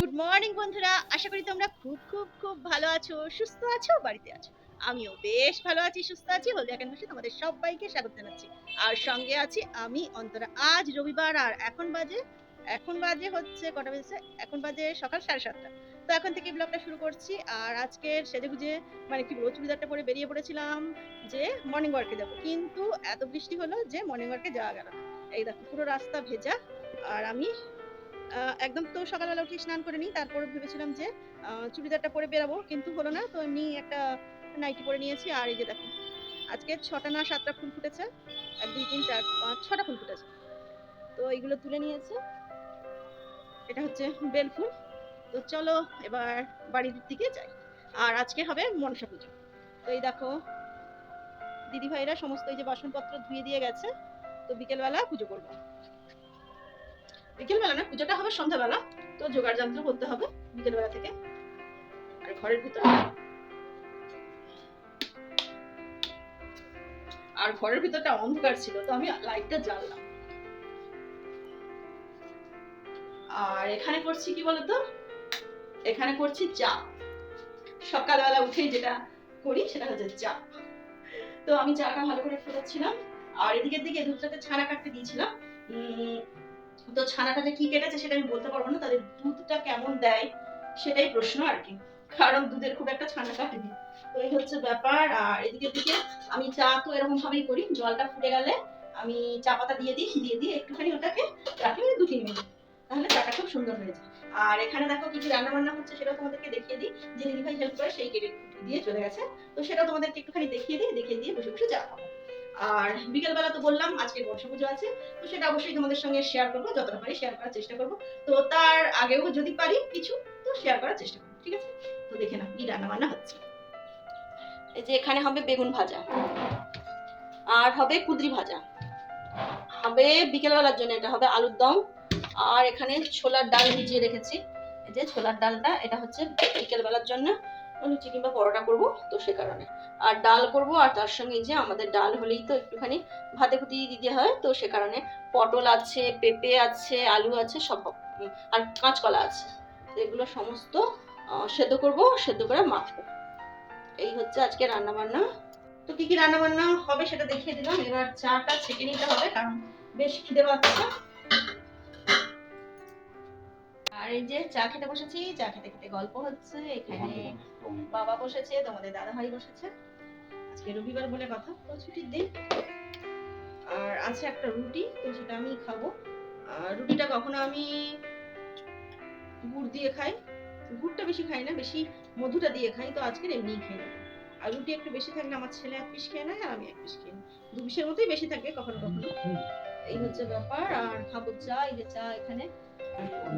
Good morning বন্ধুরা। আশা করি তোমরা খুব খুব খুব ভালো আছো, সুস্থ আছো, বাড়িতে আছো। আমিও বেশ ভালো আছি, সুস্থ আছি। হলদিয়া ক্যানভাসে তোমাদের সবাইকে স্বাগত জানাচ্ছি। আর সঙ্গে আছি আমি, অন্তরা, আজ রবিবার, আর এখন বাজে এখন বাজে হচ্ছে কটা বেজেছে? এখন বাজে সকাল সাড়ে সাতটা। তো এখন থেকে ব্লগটা শুরু করছি। আর আজকের সেজে গুজে মানে কি বলব, চুড়িদারটা পরে বেরিয়ে পড়েছিলাম যে মর্নিং ওয়ার্কে যাব কিন্তু এত বৃষ্টি হলো যে মর্নিং ওয়ার্কে যাওয়া গেল। এই দেখো, পুরো রাস্তা ভেজা। আর আমি একদম তো সকালবেলা উঠে স্নান করে নিই, তারপর ভেবেছিলাম যে চুড়িদারটা পরে বেরাবো। কিন্তু হলো না, তো এমনি একটা নাইটি পরে নিয়েছি। আর এই যে দেখো, আজকে ছটা না সাতটা ফুল ফুটেছে। এক, দুই, তিন, চার, পাঁচ, ছটা ফুল ফুটেছে। তো এইগুলো তুলে নিয়েছে। এটা হচ্ছে বেল ফুল। তো চলো এবার বাড়ির দিকে যাই। আর আজকে হবে মনসা পুজো। তো এই দেখো দিদি ভাইরা সমস্ত এই যে বাসনপত্র ধুয়ে দিয়ে গেছে, তো বিকেলবেলা পুজো করব। বিকেলবেলা না, পুজোটা হবে সন্ধ্যাবেলা, তো জোগাড় যন্ত্র করতে হবে বিকেলবেলা থেকে। আর ঘরের ভিতরে আর ঘরের ভিতরটা অন্ধকার ছিল, তো আমি লাইটটা জ্বাললাম। আর এখানে করছি কি বলতো? এখানে করছি চা। সকালবেলা উঠেই যেটা করি সেটা হচ্ছে চা। তো আমি চাটা ভালো করে ফোটাচ্ছিলাম আর এদিকের দিকে দুধটাতে ছানা কাটতে দিয়েছিলাম। তো ছানাটা যে কি কেটেছে সেটা আমি বলতে পারব না, তাদের দুধটা কেমন দেয় সেটাই প্রশ্ন আর কি। কারণ দুধের খুব একটা ছানা কাটেনি। তো এই হচ্ছে ব্যাপার, আর এদিকে দিকে আমি চা তো এরকম ভাবেই করি, জলটা ফুটে গেলে আমি চা পাতা দিয়ে দিই দিয়ে দিয়ে একটুখানি ওটাকে রাখি দু তিন মিনিট তাহলে চাটা খুব সুন্দর হয়ে যায়। আর এখানে দেখো কিছু রান্না বান্না হচ্ছে সেটা তোমাদেরকে দেখিয়ে দিই। যে দিদিভাই হেল্প করে সেই কেটে দিয়ে চলে গেছে। তো সেটা তোমাদেরকে একটুখানি দেখিয়ে দিই, দেখিয়ে দিয়ে বসে বসে চা খাব আর বিকেলবেলা তো বললাম, আজকে বর্ষা পুজো আছে। তো সেটা অবশ্যই তোমাদের সঙ্গে শেয়ার করব, যতটা পারি শেয়ার করার চেষ্টা করব। তো তার আগেও যদি পারি কিছু, তো শেয়ার করার চেষ্টা করব, ঠিক আছে? তো দেখে নাও কি রান্না বান্না হচ্ছে। এই যে এখানে হবে বেগুন ভাজা। আর হবে কুদরি ভাজা। হবে বিকেলবেলার জন্য, এটা হবে আলুর দম। আর এখানে ছোলার ডাল ভিজিয়ে রেখেছি। এই যে ছোলার ডালটা, এটা হচ্ছে বিকেলবেলার জন্য লুচি কিংবা পরোটা করব তো সে কারণে। আর ডাল করব, আর তার সঙ্গে যে আমাদের ডাল হলেই তো একটুখানি ভাতে কুটি দিতে হয় তো সে কারণে পটল আছে, পেঁপে আছে, আলু আছে, সব আর কাঁচকলা আছে। এগুলো সমস্ত সেদ্ধ করব, সেদ্ধ করে মাখবো। এই হচ্ছে আজকে রান্না বান্না তো কি কি রান্না বান্না হবে সেটা দেখিয়ে দিলাম। এবার চাটা ছেঁকে নিতে হবে, কারণ বেশ খিদে পাচ্ছে। এই যে চা খেতে বসেছি চা খেতে খেতে গল্প হচ্ছে এখানে বাবা বসেছে তোমাদের দাদা ভাই বসেছে। আজকে রবিবার বলে কথা তো ছুটির দিন। আর আছে একটা রুটি তো সেটা আমি খাব। আর রুটিটা কখনো আমি গুড় দিয়ে খাই। গুড়টা বেশি খাই না বেশি মধুটা দিয়ে খাই তো আজকে এমনিই খেয়ে নেব আর রুটি একটু বেশি থাকলে আমার ছেলে এক পিস খেয়ে নেয় আর আমি এক পিস খেয়ে নিই। দু পিসের মতোই বেশি থাকে কখনো কখনো। এই হচ্ছে ব্যাপার আর খাব চা এই যে চা এখানে।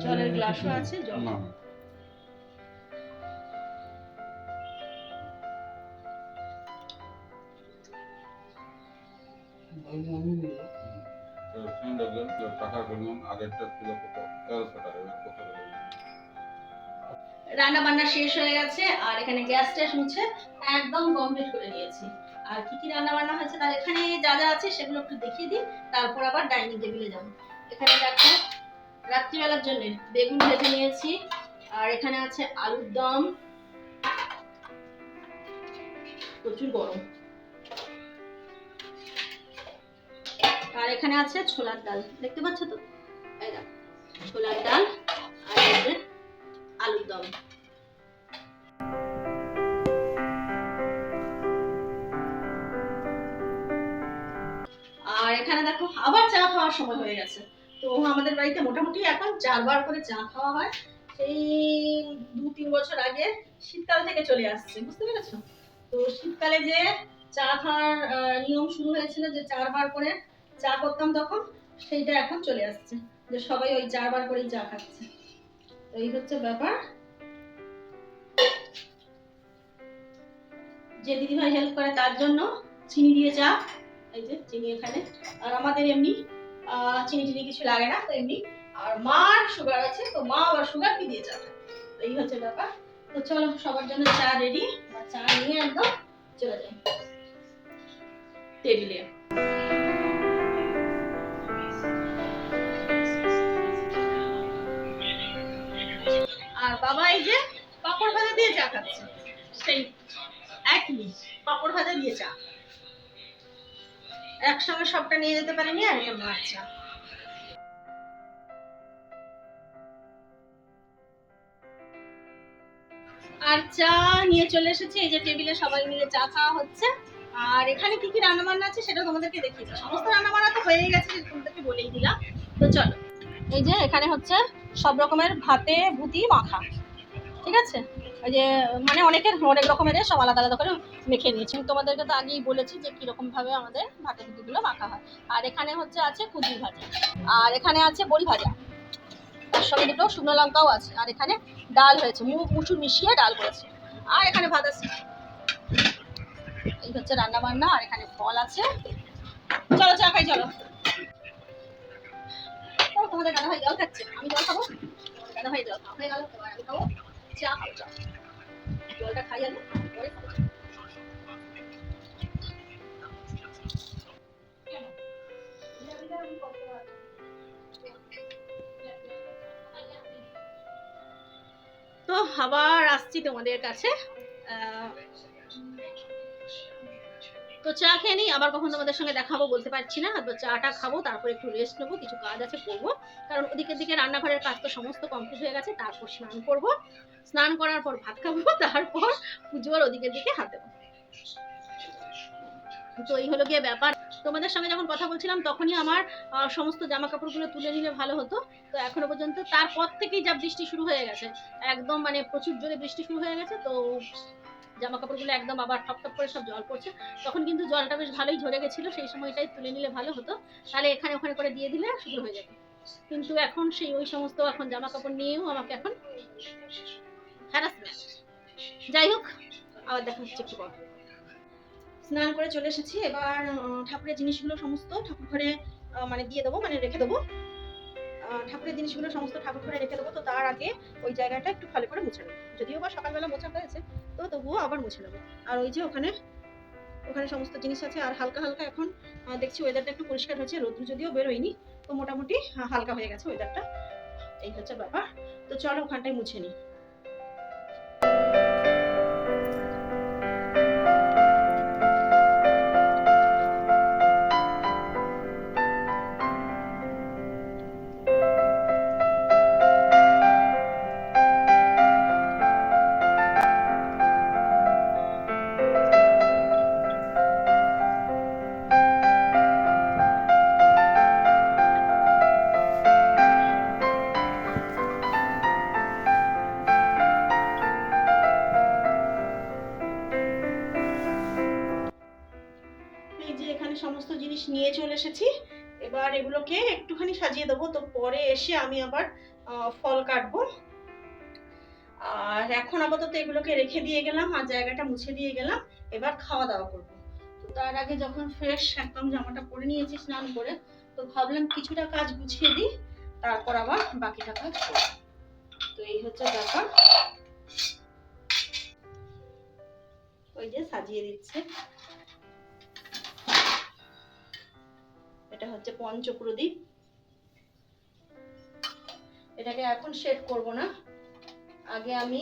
জলের গ্লাসও আছে জল? রান্না বান্না শেষ হয়ে গেছে আর এখানে গ্যাস ট্যাস মুছে একদম কমপ্লিট করে নিয়েছি আর কি কি রান্না বান্না হয়েছে তার এখানে যা যা আছে সেগুলো একটু দেখিয়ে দিই তারপর আবার ডাইনিং টেবিলে যাব। এখানে দেখো রাত্রিবেলার জন্য বেগুন ভেজে নিয়েছি। আর এখানে আছে আলুর দম। প্রচুর গরম। আর এখানে আছে ছোলার ডাল। দেখতে পাচ্ছ তো? ছোলার ডাল আর আলুর দম। আর এখানে দেখো আবার চা খাওয়ার সময় হয়ে গেছে। তো আমাদের বাড়িতে মোটামুটি এখন চারবার করে চা খাওয়া হয়। সেই দু, তিন বছর আগে শীতকাল থেকে চলে আসছে, বুঝতে পেরেছ? তো শীতকালে যে চা খাওয়ার নিয়ম শুরু হয়েছিল যে চারবার করে চা করতাম তখন, সেইটা এখন চলে আসছে, যে সবাই ওই চারবার করেই চা খাচ্ছে। তো এই হচ্ছে ব্যাপার। যে দিদিভাই হেল্প করে তার জন্য চিনি দিয়ে চা, এই যে চিনি এখানে। আর আমাদের এমনি চিনি চিনি কিছু লাগে না তো এমনি। আর মার সুগার আছে, তো মা আবার সুগার কি দিয়ে যাবে তো এই হচ্ছে ব্যাপার। তো চলো, সবার জন্য চা রেডি চা নিয়ে একদম চলে যাই। টেবিলে আর বাবা এই যে পাপড় ভাজা দিয়ে চা খাচ্ছে। সেই একই, পাপড় ভাজা দিয়ে চা। একসঙ্গে সবটা নিয়ে যেতে পারিনি আর চা আর চা নিয়ে চলে এসেছি, এই যে টেবিলে সবাই মিলে চা খাওয়া হচ্ছে। আর এখানে কি কি রান্না বান্না আছে সেটা তোমাদেরকে দেখিয়েছি সমস্ত রান্না বান্না তো হয়ে গেছে তোমাদেরকে বলেই দিলাম। তো চলো, এই যে এখানে হচ্ছে সব রকমের ভাতে, ভুতি, মাখা। ঠিক আছে? ওই যে মানে অনেকের অনেক রকমের সব আলাদা আলাদা করে মেখে নিয়েছি। তোমাদেরকে তো আগেই বলেছি যে কীরকম ভাবে আমাদের ভাতে ভুতিগুলো মাখা হয়। আর এখানে হচ্ছে আছে কুদির ভাজা। আর এখানে আছে বড়ি ভাজা। তার সঙ্গে দুটো শুকনো লঙ্কাও আছে। আর এখানে ডাল হয়েছে। মুগ মুসুর মিশিয়ে ডাল করেছে। আর এখানে ভাত আছে। এই হচ্ছে রান্না বান্না আর এখানে ফল আছে। চলো চা খাই, চলো। তোমাদের দাদা ভাই জল খাচ্ছে। আমি জল খাব? দাদা ভাই জল খাওয়া হয়ে গেল। খাব চা খাব চা। জলটা খাই আগে তো আবার আসছি তোমাদের কাছে। তো চা খেয়ে নিই, আবার কখন তোমাদের সঙ্গে দেখাবো বলতে পারছি না। তো চাটা খাব, তারপর একটু রেস্ট নেব, কিছু কাজ আছে করব। কারণ ওদিকের দিকে রান্নাঘরের কাজ তো সমস্ত কমপ্লিট হয়ে গেছে, তারপর স্নান করব। স্নান করার পর ভাত খাব, তারপর পুজোর ওদিকের দিকে হাত দেবো। তো এই হলো গিয়ে ব্যাপার। তোমাদের সঙ্গে যখন কথা বলছিলাম, তখনই আমার সমস্ত জামা কাপড়গুলো তুলে নিলে ভালো হতো। তো এখনও পর্যন্ত তারপর থেকেই যা বৃষ্টি শুরু হয়ে গেছে, একদম মানে প্রচুর জোরে বৃষ্টি শুরু হয়ে গেছে, তো জামা কাপড়গুলো একদম আবার ঠপ টপ করে সব জল পড়ছে। তখন কিন্তু জলটা বেশ ভালোই ঝরে গেছিল, সেই সময়টাই তুলে নিলে ভালো হতো। তাহলে এখানে ওখানে করে দিয়ে দিলে শুরু হয়ে যেত। কিন্তু এখন সেই ওই সমস্ত এখন জামা কাপড় নিয়েও আমাকে এখন হ্যারাসমেন্ট যাই হোক, আবার দেখা হচ্ছে একটু পর। স্নান করে চলে এসেছি। এবার ঠাকুরের জিনিসগুলো সমস্ত ঠাকুর ঘরে মানে দিয়ে দেবো মানে রেখে দেবো। ঠাকুরের জিনিসগুলো সমস্ত ঠাকুর ঘরে রেখে দেবো, তো তার আগে ওই জায়গাটা একটু ভালো করে মুছে নেব। যদিও বা সকালবেলা মোছা হয়েছে, তো তবুও আবার মুছে নেব। আর ওই যে ওখানে ওখানে সমস্ত জিনিস আছে, আর হালকা হালকা এখন দেখছি ওয়েদারটা একটু পরিষ্কার হয়েছে রোদ্র যদিও বেরোয়নি, তো মোটামুটি হালকা হয়ে গেছে ওয়েদারটা এই হচ্ছে ব্যাপার। তো চলো ওখানটায় মুছে নিই এগুলোকে একটুখানি সাজিয়ে দেবো। তো পরে এসে আমি আবার ফল কাটবো। আর এখন আপাতত এগুলোকে রেখে দিয়ে গেলাম আর জায়গাটা মুছে দিয়ে গেলাম। এবার খাওয়া দাওয়া করব। তো তার আগে যখন ফ্রেশ একদম জামাটা পরে নিয়েছি স্নান করে, তো ভাবলাম কিছুটা কাজ গুছিয়ে দিই, তারপর আবার বাকিটা কাজ করব। তো এই হচ্ছে ব্যাপার। ওই যে সাজিয়ে দিচ্ছে। এটা হচ্ছে পঞ্চপ্রদীপ। এটাকে এখন শেড করব না। আগে আমি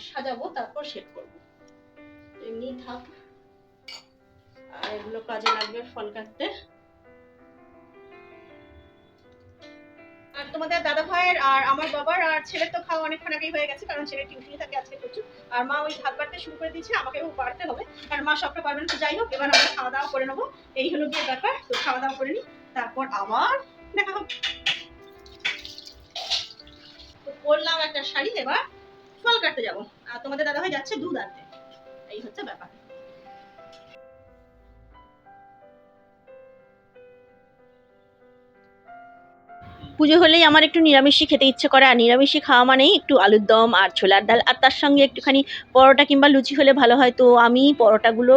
সাজাবো, তারপর শেড করব। এমনি থাক। আর এগুলো কাজে লাগবে ফল কাটতে। তোমাদের দাদা ভাইয়ের আর আমার বাবার আর ছেলের তো খাওয়া অনেকক্ষণ আগেই হয়ে গেছে, কারণ ছেলে টিউশনি থাকে আজকে প্রচুর। আর মা ওই ভাত বাড়তে শুরু করে দিয়েছে, আমাকেও বাড়তে হবে। কারণ মা সবটা পারবে না, তো যাই হোক, এবার আমরা খাওয়া দাওয়া করে নেব। এই হলো গিয়ে ব্যাপার, তো খাওয়া দাওয়া করে নিই তারপর আবার দেখা হবে। পরলাম একটা শাড়ি, এবার ফল কাটতে যাব। আর তোমাদের দাদা ভাই যাচ্ছে দুধ আনতে। এই হচ্ছে ব্যাপার। পুজো হলেই আমার একটু নিরামিষই খেতে ইচ্ছে করে, আর নিরামিষই খাওয়া মানেই একটু আলুর দম আর ছোলার ডাল। আর তার সঙ্গে একটুখানি পরোটা কিংবা লুচি হলে ভালো হয়। তো আমি পরোটাগুলো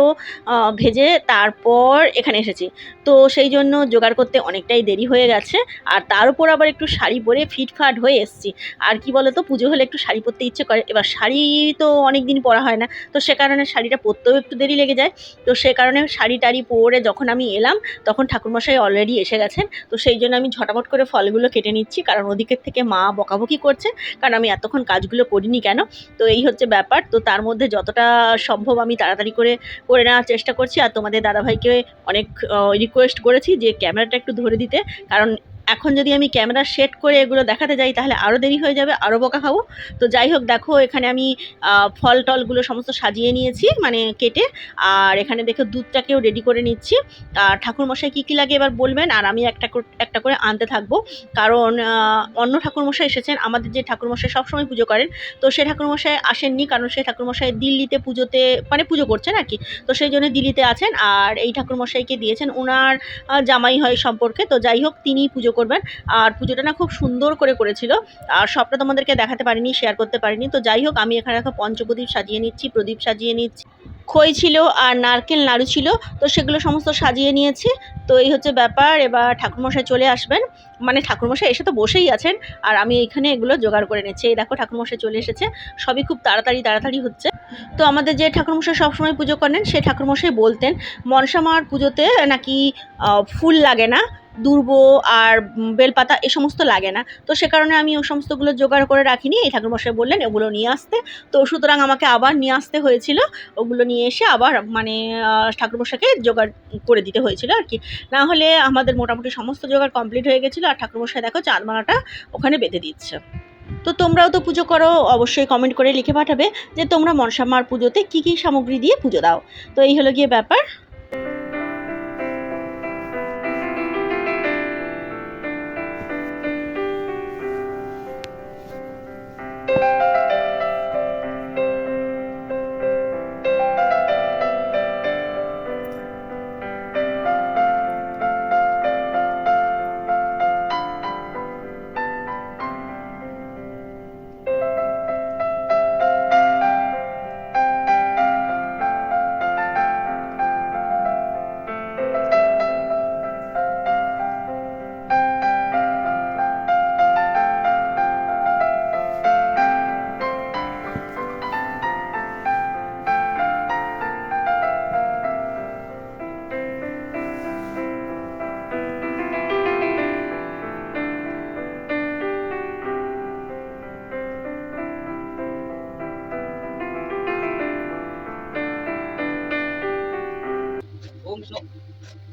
ভেজে তারপর এখানে এসেছি। তো সেই জন্য জোগাড় করতে অনেকটাই দেরি হয়ে গেছে। আর তার উপর আবার একটু শাড়ি পরে ফিটফাট হয়ে এসেছি। আর কি বলো তো পুজো হলে একটু শাড়ি পরতে ইচ্ছে করে। এবার শাড়ি তো অনেক দিন পরা হয় না। তো সে কারণে শাড়িটা পরতেও একটু দেরি লেগে যায়। তো সে কারণে শাড়ি টাড়ি পরে যখন আমি এলাম, তখন ঠাকুরমশাই অলরেডি এসে গেছেন। তো সেই জন্য আমি ঝটাপট করে ফলগুলো গাছগুলো কেটে নিচ্ছি, কারণ ওদিকের থেকে মা বকাবকি করছে, কারণ আমি এতক্ষণ কাজগুলো করিনি কেন? তো এই হচ্ছে ব্যাপার। তো তার মধ্যে যতটা সম্ভব আমি তাড়াতাড়ি করে করে নেওয়ার চেষ্টা করছি। আর তোমাদের দাদাভাইকে অনেক রিকোয়েস্ট করেছি যে ক্যামেরাটা একটু ধরে দিতে, কারণ এখন যদি আমি ক্যামেরা সেট করে এগুলো দেখাতে যাই, তাহলে আরও দেরি হয়ে যাবে আরও বকা খাব। তো যাই হোক, দেখো, এখানে আমি ফল টলগুলো সমস্ত সাজিয়ে নিয়েছি মানে কেটে, আর এখানে দেখো দুধটাকেও রেডি করে নিচ্ছি। আর ঠাকুরমশাই কী কী লাগে এবার বলবেন? আর আমি একটা একটা করে আনতে থাকব। কারণ অন্য ঠাকুরমশাই এসেছেন, আমাদের যে ঠাকুরমশাই সবসময় পুজো করেন, তো সে ঠাকুরমশাই আসেননি, কারণ সে ঠাকুরমশাই দিল্লিতে পুজোতে মানে পুজো করছেন আর কি। তো সেই জন্য দিল্লিতে আছেন, আর এই ঠাকুরমশাইকে দিয়েছেন ওনার জামাই হয় সম্পর্কে। তো যাই হোক, তিনিই পুজো করবেন। আর পুজোটা না খুব সুন্দর করে করেছিল। আর সবটা তোমাদেরকে দেখাতে পারিনি শেয়ার করতে পারিনি। তো যাই হোক, আমি এখানে দেখো পঞ্চপ্রদীপ সাজিয়ে নিচ্ছি, প্রদীপ সাজিয়ে নিচ্ছি। খই ছিল আর নারকেল নাড়ু ছিল, তো সেগুলো সমস্ত সাজিয়ে নিয়েছি। তো এই হচ্ছে ব্যাপার, এবার ঠাকুরমশাই চলে আসবেন। মানে ঠাকুরমশাই এসে তো বসেই আছেন, আর আমি এখানে এগুলো জোগাড় করে নিচ্ছি। এই দেখো ঠাকুরমশাই চলে এসেছে, সবই খুব তাড়াতাড়ি তাড়াতাড়ি হচ্ছে। তো আমাদের যে ঠাকুরমশাই সবসময় পুজো করেন, সে ঠাকুরমশাই বলতেন, মনসা মার পুজোতে নাকি ফুল লাগে না দুর্ব আর বেলপাতা এ সমস্ত লাগে না। তো সে কারণে আমি ও সমস্তগুলো জোগাড় করে রাখিনি। এই ঠাকুরমশাই বললেন ওগুলো নিয়ে আসতে। তো সুতরাং আমাকে আবার নিয়ে আসতে হয়েছিল। ওগুলো নিয়ে এসে আবার মানে আহ, ঠাকুরমশাইকে জোগাড় করে দিতে হয়েছিল আর কি। না হলে আমাদের মোটামুটি সমস্ত জোগাড় কমপ্লিট হয়ে গেছিল আর ঠাকুরমশাই দেখো চাঁদমালাটা ওখানে বেঁধে দিচ্ছে। তো তোমরাও তো পুজো করো অবশ্যই কমেন্ট করে লিখে পাঠাবে যে তোমরা মনসা মার পুজোতে কী কী সামগ্রী দিয়ে পুজো দাও। তো এই হলো গিয়ে ব্যাপার।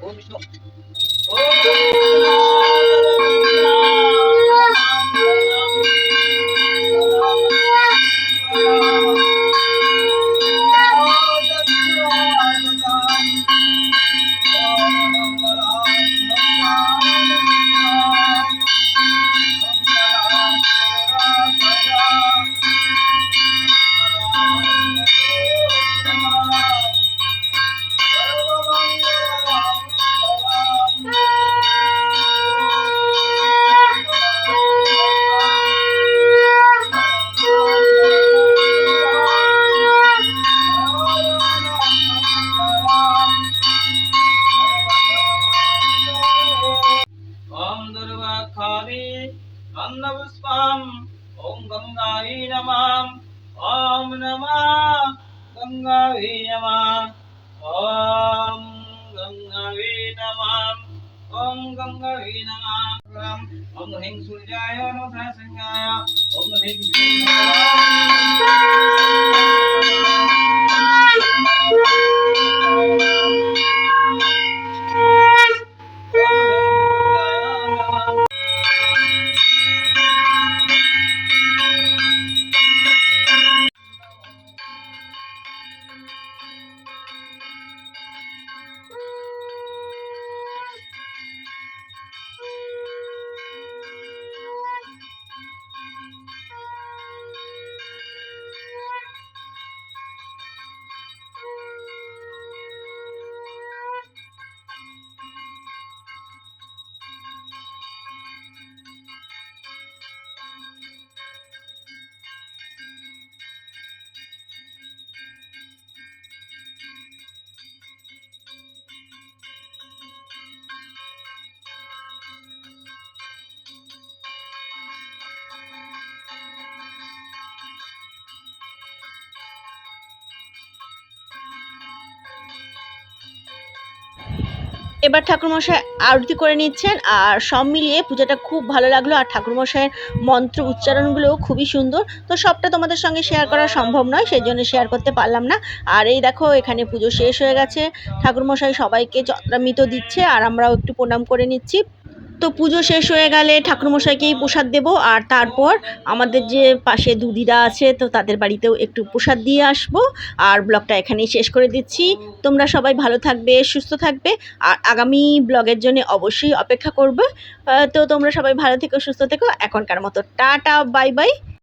よいし。い。गङ्गावी नमः ॐ गङ्गावी नमः ॐ गङ्गावी नमः ॐ हिं सूर्याया सङ्गाया ॐ ह्रीं सूर्य এবার ঠাকুরমশাই আরতি করে নিচ্ছেন আর সব মিলিয়ে পূজাটা খুব ভালো লাগল আর ঠাকুরমশাইয়ের মন্ত্র উচ্চারণগুলোও খুবই সুন্দর। তো সবটা তোমাদের সঙ্গে শেয়ার করা সম্ভব নয় সেই জন্য শেয়ার করতে পারলাম না। আর এই দেখো, এখানে পুজো শেষ হয়ে গেছে। ঠাকুরমশাই সবাইকে চন্দ্রামৃত দিচ্ছে আর আমরাও একটু প্রণাম করে নিচ্ছি। তো পুজো শেষ হয়ে গেলে ঠাকুরমশাইকেই প্রসাদ দেব। আর তারপর আমাদের যে পাশে দুদিরা আছে, তো তাদের বাড়িতেও একটু প্রসাদ দিয়ে আসব। আর ব্লগটা এখানেই শেষ করে দিচ্ছি। তোমরা সবাই ভালো থাকবে, সুস্থ থাকবে। আর আগামী ব্লগের জন্য অবশ্যই অপেক্ষা করবে। তো তোমরা সবাই ভালো থেকো, সুস্থ থেকো। এখনকার মতো টাটা, বাই বাই।